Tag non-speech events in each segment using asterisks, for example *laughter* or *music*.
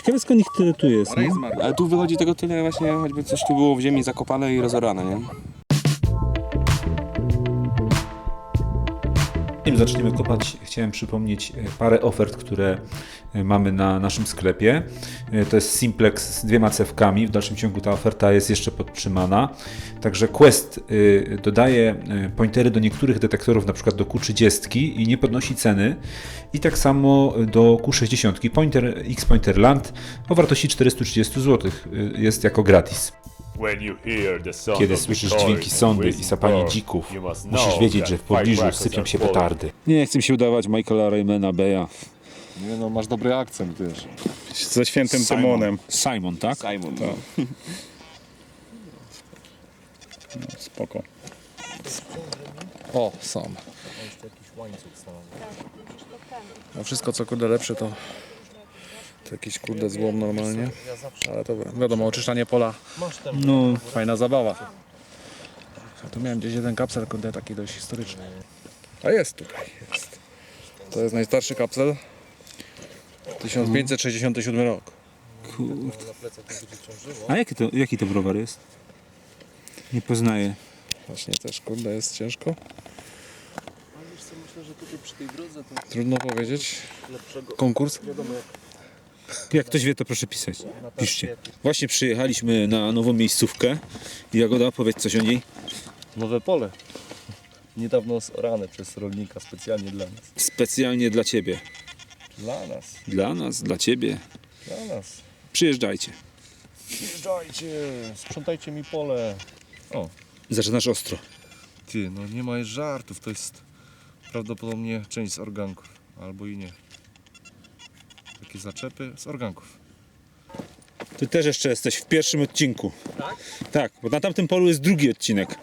Ciekawe skąd ich tyle tu jest? Ale tu wychodzi tego tyle właśnie, choćby coś tu było w ziemi zakopane i rozorane, nie? Zanim zaczniemy kopać, chciałem przypomnieć e, parę ofert, które e, mamy na naszym sklepie. E, To jest Simplex z dwiema cewkami. W dalszym ciągu ta oferta jest jeszcze podtrzymana. Także Quest dodaje pointery do niektórych detektorów, przykład do Q30 i nie podnosi ceny. I tak samo do Q60. Pointer X Pointer Land o wartości 430 zł jest jako gratis. Kiedy słyszysz dźwięki sondy i sapanie dzików, musisz wiedzieć, że w pobliżu sypią się petardy. Nie chcę się udawać Michaela Raymana Beya. Nie no, masz dobry akcent, wiesz. Ze świętym Tymonem. Simon, tak? Simon. Spoko. O, sam. A wszystko co kurde lepsze to, to jakiś kurde złom normalnie. Ale to wi- wiadomo, oczyszczanie pola, No, fajna zabawa. Ja tu miałem gdzieś jeden kapsel, kurde taki dość historyczny. A jest tutaj, jest. To jest najstarszy kapsel. 1567 rok. kurde. A jaki to, jaki to browar jest? Nie poznaję. Właśnie też kurde jest ciężko. Trudno powiedzieć. Konkurs? Jak ktoś wie, to proszę pisać. Piszcie. Właśnie przyjechaliśmy na nową miejscówkę. Jagoda, powiedz coś o niej. Nowe pole. Niedawno zorane przez rolnika specjalnie dla nas. Specjalnie dla Ciebie. Dla nas, Dla nas, dla Ciebie. dla nas. Przyjeżdżajcie. Przyjeżdżajcie, sprzątajcie mi pole. Zaczynasz ostro. Ty, no nie ma żartów, to jest prawdopodobnie część z organków, albo i nie. Takie zaczepy z organków. Ty też jeszcze jesteś w pierwszym odcinku. Tak? Tak, bo na tamtym polu jest drugi odcinek.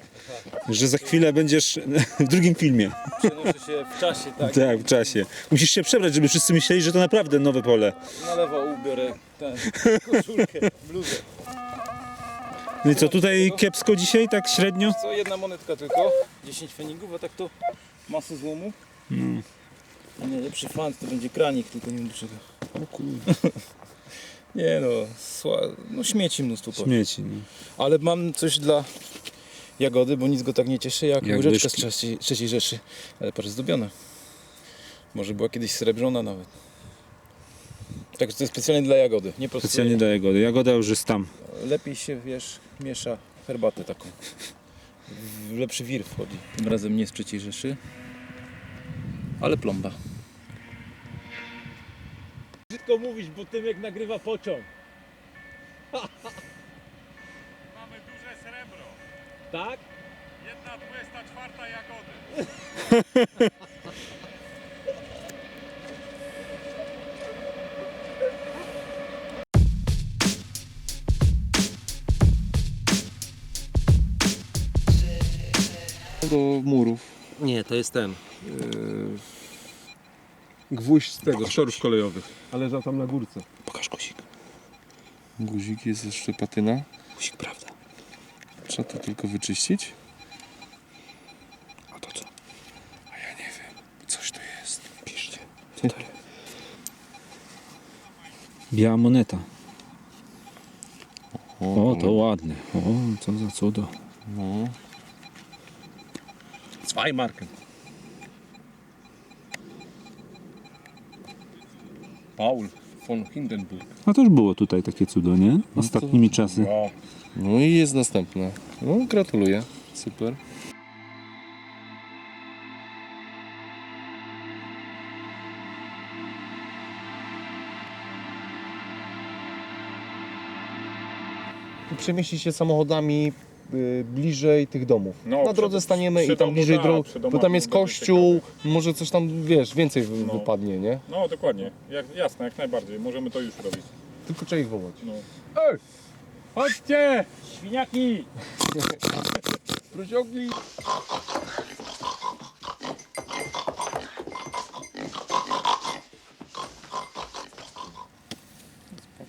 Że za chwilę będziesz *laughs* w drugim filmie. Przenoszę się w czasie, tak? Tak, w czasie. Musisz się przebrać, żeby wszyscy myśleli, że to naprawdę nowe pole. Na lewo ubiorę tę *laughs* koszulkę, bluzę. No i co, tutaj kiepsko dzisiaj, tak średnio? Co, jedna monetka tylko, 10 feningów, a tak to masę złomu. A najlepszy fan to będzie kranik, tylko nie wiem do czego. *laughs* Nie no, sła... no śmieci mnóstwo powiem. Śmieci. No. Ale mam coś dla Jagody, bo nic go tak nie cieszy jak, Jak łyżeczka z trzeciej, trzeciej Rzeszy. Ale patrz, zdobiona. Może była kiedyś srebrna nawet. Także to jest specjalnie dla Jagody. Nie prostu Specjalnie dla Jagody. Jagoda już jest tam. Lepiej się, wiesz, miesza herbatę taką. W lepszy wir wchodzi. Tym razem nie z trzeciej Rzeszy, ale plomba. Mówić, bo tym jak nagrywa pociąg. Mamy duże srebro. Tak? Jedna dwudziesta czwarta jagody. Do murów. Nie, to jest ten. Gwóźdź z tego, z torów kolejowych. Ale leżał tam na górce. Pokaż guzik. Guzik jest jeszcze patyna. Guzik, prawda. Trzeba to tylko wyczyścić. A to co? Coś to jest. Piszcie. Co to jest? Biała moneta. O, to ładne. O, co za cudo. No. Zweimarken. Paul von Hindenburg. A to już było tutaj takie cudo, nie? Ostatnimi czasy. No. No i jest następna. No, gratuluję. Super. przemieścić się samochodami y, bliżej tych domów. No, Na drodze przy- staniemy przy i tam domu, bliżej tak, dróg, przy bo domach tam jest będzie kościół, może coś tam, wiesz, więcej wy- No. wypadnie, nie? no dokładnie, jak, jasne, jak najbardziej. Możemy to już robić. Tylko trzeba ich wołać. No. Ej! Chodźcie! Świniaki! *laughs* Proziogi!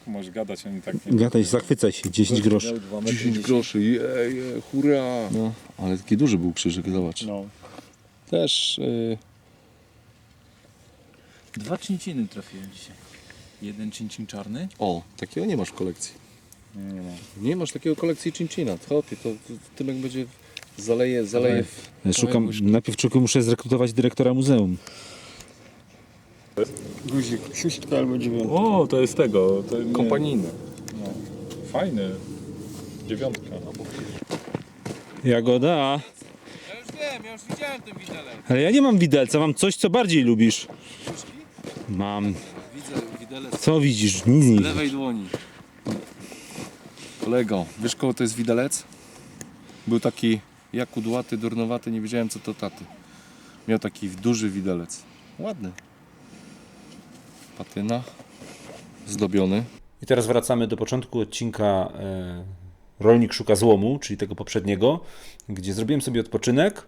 Możesz gadać, oni tak nie... Gadaj, zachwycaj się. 10 groszy. 10 groszy, je, je, hurra! No, ale taki duży był krzyżyk, zobacz. No. Też y, Dwa trzciny trafiłem dzisiaj. Jeden cincin czarny? O, takiego nie masz w kolekcji. Nie ma. Nie masz takiego kolekcji Cinchina. Chłopie, to, to Tymek będzie zaleje, zaleje w... Szukam, najpierw muszę zrekrutować dyrektora muzeum. Guzik, szóstka albo dziewiątka. O, to jest tego. To nie, Kompanijny. fajny. Dziewiątka. Jagoda. Ja już wiem, ja już widziałem ten widelec. Ale ja nie mam widelca, mam coś, co bardziej lubisz. Mam. Widzę widelec Co widzisz? Nic nie w widzisz. lewej dłoni. Kolego, wiesz kogo to jest widelec? Był taki jak kudłaty, durnowaty, nie wiedziałem co to taty. Miał taki duży widelec. Ładny. Patyna. Zdobiony. I teraz wracamy do początku odcinka e, Rolnik szuka złomu, czyli tego poprzedniego, gdzie zrobiłem sobie odpoczynek,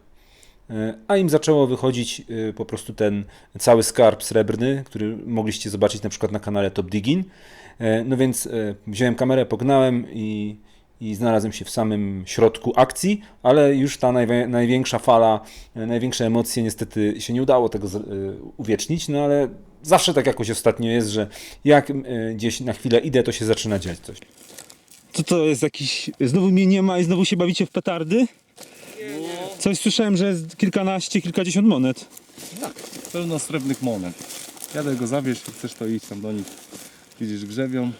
e, a im zaczęło wychodzić e, po prostu ten cały skarb srebrny, który mogliście zobaczyć na przykład na kanale Top Diggin. No więc wziąłem kamerę, pognałem i, i znalazłem się w samym środku akcji, ale już ta najwie, największa fala, największe emocje niestety się nie udało tego uwiecznić, no ale zawsze tak jakoś ostatnio jest, że jak e, gdzieś na chwilę idę, to się zaczyna dziać coś. Co to jest jakiś... Znowu mnie nie ma i znowu się bawicie w petardy? Coś słyszałem, że jest kilkanaście, kilkadziesiąt monet. Pełno srebrnych monet. Jadę go zawieźć, chcesz to idź tam do nich. Widzisz, grzebią.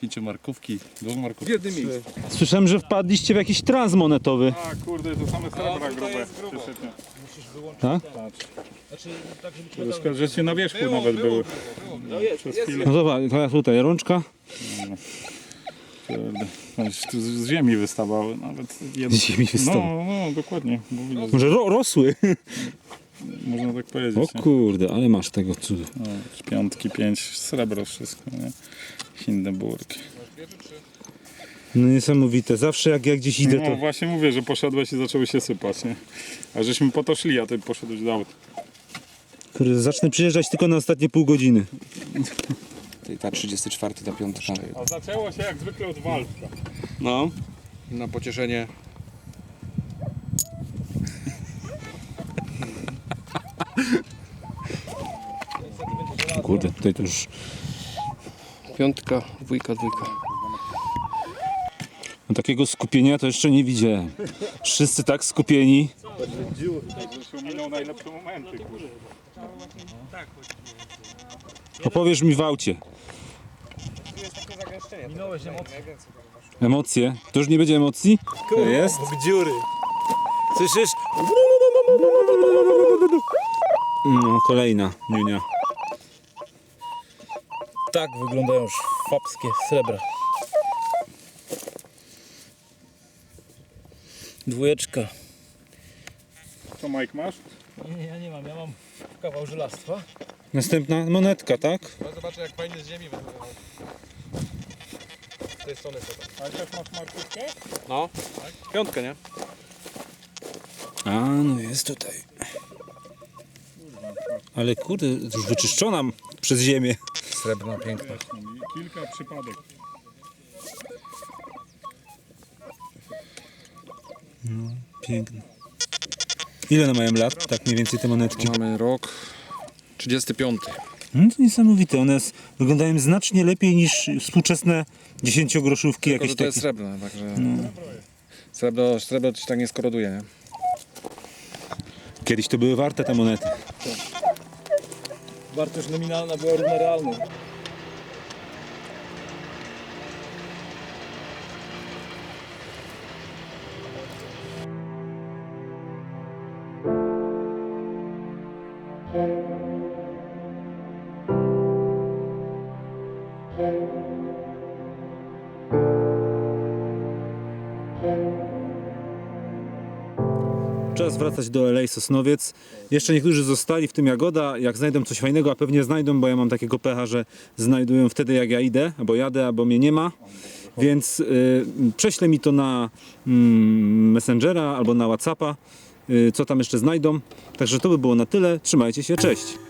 Pięciomarkówki, dwumarkówki. W jednym miejscu. Słyszałem, że wpadliście w jakiś trans monetowy. A kurde, to same srebra grube. Przyszednie. Tak? To szkoda, że się na wierzchu nawet były. Przez chwilę. No zobacz, tutaj rączka. Kurde. Aż Tu z ziemi wystawały nawet. Jedno. Z ziemi wystawały. No, no, dokładnie. Bo widać, Może ro rosły. można tak powiedzieć. O nie? kurde, ale masz tego cudu. No, piątki, pięć, srebro wszystko, nie? Hindenburg. No niesamowite. Zawsze jak ja gdzieś idę, No to... właśnie mówię, że poszedłeś i zaczęły się sypać, nie? A żeśmy po to szli, a ty poszedłeś do auta. Kurde, zacznę przyjeżdżać tylko na ostatnie pół godziny. Ta 34, ta piątka. A zaczęło się jak zwykle od walka. No, na pocieszenie. Kurde, tutaj to już... Piątka, dwójka, dwójka. No, takiego skupienia to jeszcze nie widziałem. Wszyscy tak skupieni. Zresztą minął najlepsze momenty, kurde. Opowiesz mi w aucie. Emocje? To już nie będzie emocji? To jest? dziury. Słyszysz? No, kolejna niunia. Tak wyglądają szwabskie srebra. Dwójeczka. Co Mike masz? Nie, ja nie mam, ja mam kawał żelastwa. Następna monetka, tak? Zobaczę jak fajnie z ziemi wygląda. Z tej strony co tam. A też masz markówkę? No, piątkę, nie? A, no jest tutaj. Ale kurde, już wyczyszczona przez ziemię. Srebrna, piękna. Kilka przypadek. Piękne. Ile one mają lat, tak mniej więcej te monetki? Mamy rok 35. No to niesamowite, one s- wyglądają znacznie lepiej niż współczesne dziesięciogroszówki Tylko, jakieś że to jest takie. srebrne, także... Srebro, srebro ci tak nie skoroduje, nie? Kiedyś to były warte te monety. Wartość nominalna była równa realnej. Czas wracać do LA Sosnowiec. Jeszcze niektórzy zostali, w tym Jagoda. Jak znajdą coś fajnego, a pewnie znajdą, bo ja mam takiego pecha, że znajdują wtedy jak ja idę, albo jadę, albo mnie nie ma. Więc y, prześlę mi to na mm, Messengera albo na Whatsappa, y, co tam jeszcze znajdą. Także to by było na tyle. Trzymajcie się, cześć!